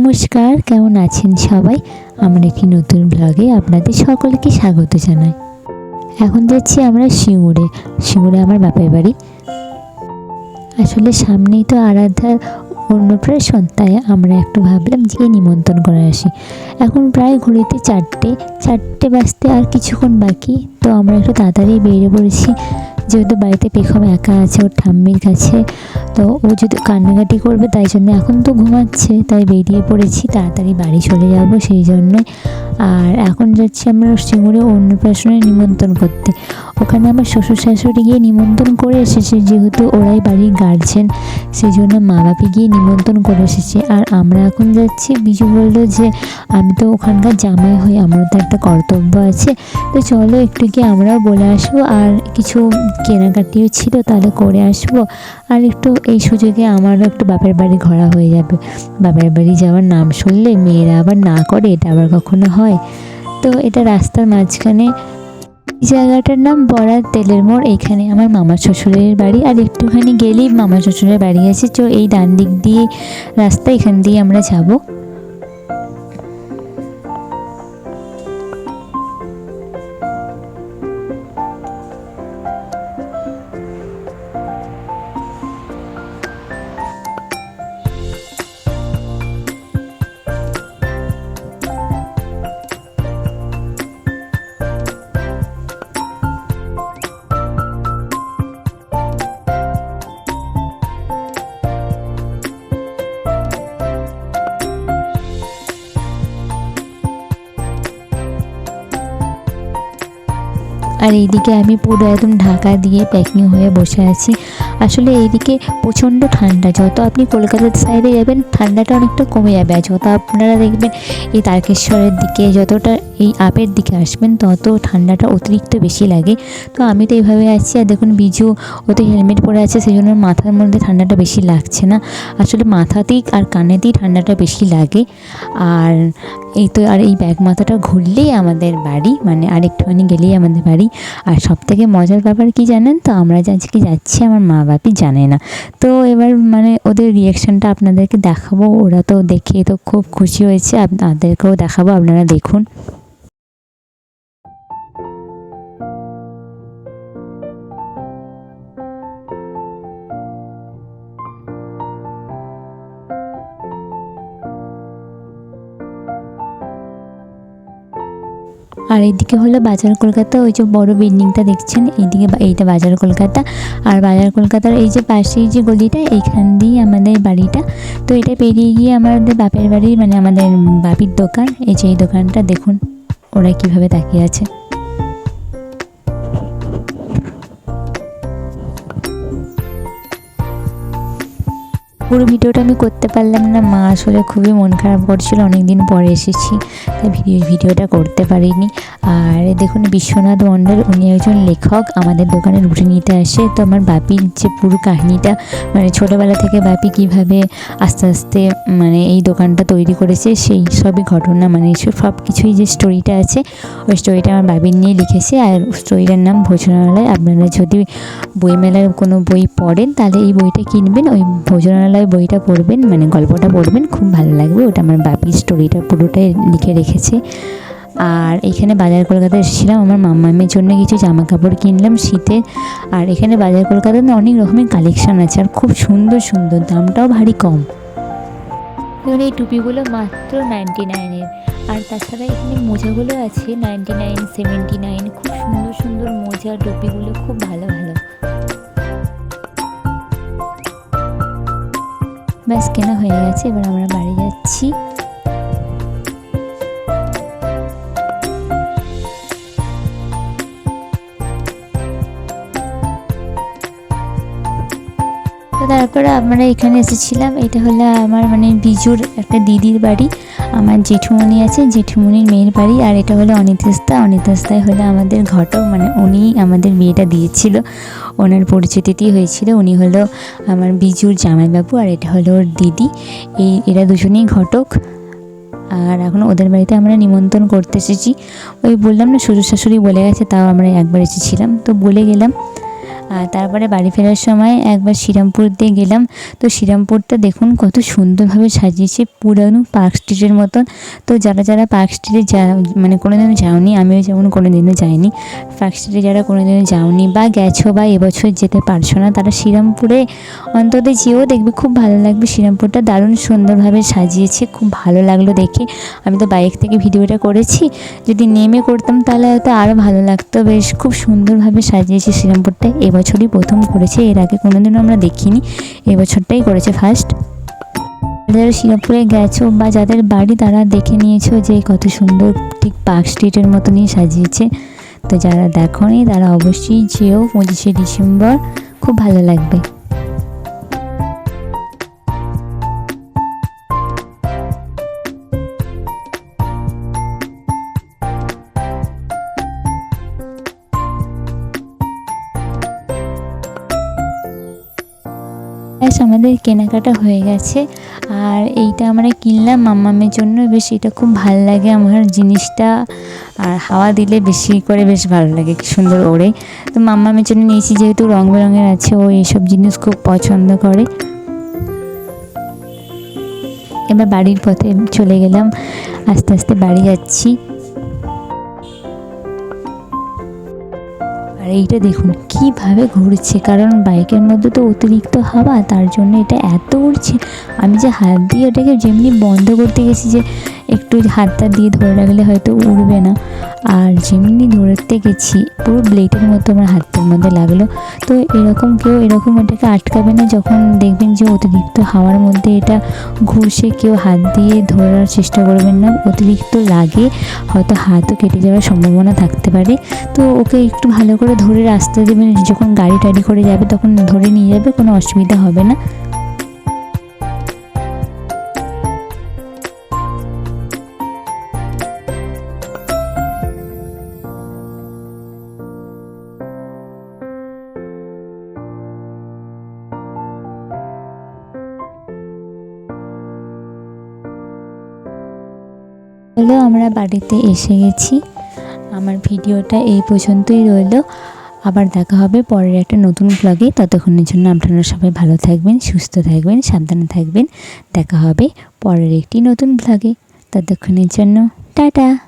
নমস্কার, কেমন আছেন সবাই? আমার একটি নতুন ব্লগে আপনাদের সকলকে স্বাগত জানাই। এখন যাচ্ছি আমরা সিঙ্গুরে। সিঙ্গুরে আমার বাপের বাড়ি। আসলে সামনেই তো আরাধ্যার অন্নপ্রাশন, তাই আমরা একটু ভাবলাম যে নিমন্ত্রণ করে আসি। এখন প্রায় ঘুরিতে চারটে চারটে বাজতে আর কিছুক্ষণ বাকি, তো আমরা একটু তাড়াতাড়ি বেরিয়ে পড়েছি। যেহেতু বাড়িতে পেখম একা আছে, ওর ঠাম্মির কাছে তো ও যদি কান্নাকাটি করবে, তাই জন্য এখন তো ঘুমাচ্ছে, তাই বেরিয়ে পড়েছি, তাড়াতাড়ি বাড়ি চলে যাব সেই জন্যই আর এখন যাচ্ছি আমরা সিঙ্গুরে অন্নপ্রাশনে নিমন্ত্রণ করতে। ওখানে আমার শ্বশুর শাশুড়ি গিয়ে নিমন্ত্রণ করে এসেছে, যেহেতু ওরাই বাড়ির গার্জেন সেই জন্য মা বাপি গিয়ে নিমন্ত্রণ করে এসেছে। আর আমরা এখন যাচ্ছি, বিজু বলল যে, আমি তো ওখানকার জামাই হই, আমারও তো একটা কর্তব্য আছে। তো চলো একটু গিয়ে আমরাও বলে আসব, আর কিছু কেনাকাটিও ছিল, তাহলে করে আসব। আর একটু এই সুযোগে আমারও একটু বাপের বাড়ি ঘোরা হয়ে যাবে। বাপের বাড়ি যাওয়ার নাম শুনলে মেয়েরা আবার না করে, এটা আবার কখনো হয়? তো এটা রাস্তার মাঝখানে জায়গাটার নাম বরার তেলের মোড়, এখানে আমার মামা শ্বশুরের বাড়ি আর একটুখানি গেলেই মামা শ্বশুরের বাড়ি আছে। তো এই ডান দিক দিয়ে রাস্তা, এখান দিয়ে আমরা যাব। আর এইদিকে আমি পুরো একদম ঢাকা দিয়ে প্যাকিং হয়ে বসে আছি। আসলে এইদিকে প্রচণ্ড ঠান্ডা। যত আপনি কলকাতার সাইডে যাবেন, ঠান্ডাটা অনেকটা কমে যাবে। আর যত আপনারা দেখবেন এই তারকেশ্বরের দিকে, যতটা এই আপের দিকে আসবেন, তত ঠান্ডাটা অতিরিক্ত বেশি লাগে। তো আমি তো এইভাবে আছি। আর দেখুন, বিজু, ও তো হেলমেট পরে আছে সেই জন্য মাথার মধ্যে ঠান্ডাটা বেশি লাগছে না। আসলে মাথাতেই আর কানেতেই ঠান্ডাটা বেশি লাগে। আর এই তো, আর এই ব্যাগ মাথাটা ঘুরলেই আমাদের বাড়ি মানে আর একটুখানি গেলেই আমাদের বাড়ি। আর সব থেকে মজার ব্যাপার কি জানেন তো? আমরা যে আজকে যাচ্ছি আমার মা বাপি জানে না। তো এবার মানে ওদের রিয়াকশানটা আপনাদেরকে দেখাবো। ওরা তো দেখে তো খুব খুশি হয়েছে। আপনাদেরকেও দেখাবো। আপনারা দেখুন। আর এদিকে হলো বাজার কলকাতা, ওই যে বড় বিল্ডিংটা দেখছেন? এইদিকে এইটা বাজার কলকাতা। আর বাজার কলকাতার এই যে পাশেই যে গলিটা, এইখান দিয়েই আমাদের বাড়িটা। তো এটা পেরিয়ে গিয়ে আমাদের বাপের বাড়ি মানে আমাদের বাপির দোকান, এই যে এই দোকানটা, দেখুন ওরা কীভাবে তাকিয়ে আছে। পুরো ভিডিওটা আমি করতে পারলাম না। মা আসলে খুবই মন খারাপ করছিল অনেক দিন পরে এসেছি, তাই ভিডিও ভিডিওটা করতে পারিনি। আর দেখুন, বিশ্বনাথ মণ্ডল, উনি একজন লেখক, আমাদের দোকানে রুটি নিতে আসে। তো আমার বাপির যে পুরো কাহিনিটা মানে ছোটোবেলা থেকে বাপি কীভাবে আস্তে আস্তে মানে এই দোকানটা তৈরি করেছে, সেই সবই ঘটনা মানে সব কিছুই যে স্টোরিটা আছে, ওই স্টোরিটা আমার বাবির নিয়ে লিখেছে। আর স্টোরিটার নাম ভোজনালয়। আপনারা যদি বইমেলার কোনো বই পড়েন, তাহলে এই বইটা কিনবেন। ওই ভোজনালয় বইটা পড়বেন মানে গল্পটা পড়বেন, খুব ভালো লাগবে। ওটা আমার বাপির স্টোরিটা পুরোটাই লিখে রেখেছে। আর এখানে বাজার কলকাতায় এসেছিলাম, আমার মামামের জন্য কিছু জামা কাপড় কিনলাম শীতে। আর এখানে বাজার কলকাতায় না অনেক রকমের কালেকশন আছে, আর খুব সুন্দর সুন্দর, দামটাও ভারী কম। এখানে এই টুপিগুলো মাত্র নাইনটি নাইনের আর তাছাড়া এখানে মোজাগুলো আছে নাইনটি নাইন সেভেন্টি নাইন খুব সুন্দর সুন্দর মোজা, টুপিগুলো, খুব ভালো ভালো। ব্যাস, কেনা হয়ে গেছে, এবার আমরা বাড়ি যাচ্ছি। তারপরে আমরা এখানে এসেছিলাম, এটা হলো আমার মানে বিজুর একটা দিদির বাড়ি। আমার জেঠুমণি আছে, জেঠুমণির মেয়ের বাড়ি, আর এটা হলো অনিতেস্তা অনিতেস্তায় হলো আমাদের ঘটক মানে উনি আমাদের বিয়েটা দিয়েছিল। ওনার পরিচিতিতেই হয়েছিল। উনি হলো আমার বিজুর জামাইবাবু, আর এটা হলো ওর দিদি। এই, এরা দুজনেই ঘটক। আর এখন ওদের বাড়িতে আমরা নিমন্ত্রণ করতে এসেছি। ওই বললাম না শ্বশুর শাশুড়ি বলে গেছে, তাও আমরা একবার এসেছিলাম। তো বলে গেলাম আর তারপরে বাড়ি ফেরার সময় একবার শ্রীরামপুর দিয়ে গেলাম। তো শ্রীরামপুরটা দেখুন কত সুন্দরভাবে সাজিয়েছে, পুরানো পার্ক স্ট্রিটের মতন। তো যারা যারা পার্ক স্ট্রিটে যা মানে কোনোদিনও যাওনি, আমিও যেমন কোনোদিনও যাইনি, পার্ক স্ট্রিটে যারা কোনোদিনও যাওনি বা গেছো বা এবছর যেতে পারছ না, তারা শ্রীরামপুরে অন্তত যেও দেখবে খুব ভালো লাগবে। শ্রীরামপুরটা দারুণ সুন্দরভাবে সাজিয়েছে, খুব ভালো লাগল দেখে। আমি তো বাইক থেকে ভিডিওটা করেছি, যদি নেমে করতাম তাহলে হয়তো আরও ভালো লাগতো। বেশ, খুব সুন্দরভাবে সাজিয়েছে শ্রীরামপুরটা এবছরই প্রথম করেছে, এর আগে কোনোদিনও আমরা দেখিনি। এবছরটাই করেছে ফার্স্ট যারা শ্রীরামপুরে গেছো বা যাদের বাড়ি তারা দেখে নিয়েছো যে কত সুন্দর ঠিক পার্ক স্ট্রিটের মতনই সাজিয়েছে। তো যারা দেখোনি তারা অবশ্যই যেও পঁচিশে ডিসেম্বর, খুব ভালো লাগবে। ব্যাস, আমাদের কেনাকাটা হয়ে গেছে। আর এইটা আমরা কিনলাম মাম্মামের জন্য। বেশ, এটা খুব ভালো লাগে আমার জিনিসটা। আর হাওয়া দিলে বেশি করে বেশ ভালো লাগে সুন্দর ওড়ে। তো মাম্মামের জন্য নিয়েছি, যেহেতু রং বেরঙের আছে, ও এইসব জিনিস খুব পছন্দ করে। এবার বাড়ির পথে চলে গেলাম। আস্তে আস্তে বাড়ি যাচ্ছি। আর এইটা দেখুন, কীভাবে ঘুরছে। কারণ বাইকের মধ্যে তো অতিরিক্ত হাওয়া, তার জন্য এটা এত উড়ছে। আমি যে হাত দিয়ে ওটাকে যেমনি বন্ধ করতে গেছি যে একটু হাতটা দিয়ে ধরে রাখলে হয়তো উড়বে না। আর যেমনি ধরতে গেছি, পুরো ব্লেডের মতো আমার হাতের মধ্যে লাগল। তো এরকম কেউ এরকম এটাকে আটকাবে না, যখন দেখবেন যে অতিরিক্ত হাওয়ার মধ্যে এটা ঘুষে কেউ হাত দিয়ে ধরার চেষ্টা করবেন না। অতিরিক্ত লাগে হয়তো হাতও কেটে যাওয়ার সম্ভাবনা থাকতে পারে। তো ওকে একটু ভালো করে ধরে রাস্তা দেবেন, যখন গাড়ি টাড়ি করে যাবে তখন ধরে নিয়ে যাবে, কোনো অসুবিধা হবে না। হলো আমরা বাড়িতে এসে গেছি। আমার ভিডিওটা এই পর্যন্তই রইল। আবার দেখা হবে পরের একটা নতুন ব্লগে ততক্ষণের জন্য আপনারা সবাই ভালো থাকবেন, সুস্থ থাকবেন, সাবধানে থাকবেন। দেখা হবে পরের একটি নতুন ব্লগে ততক্ষণের জন্য, টাটা!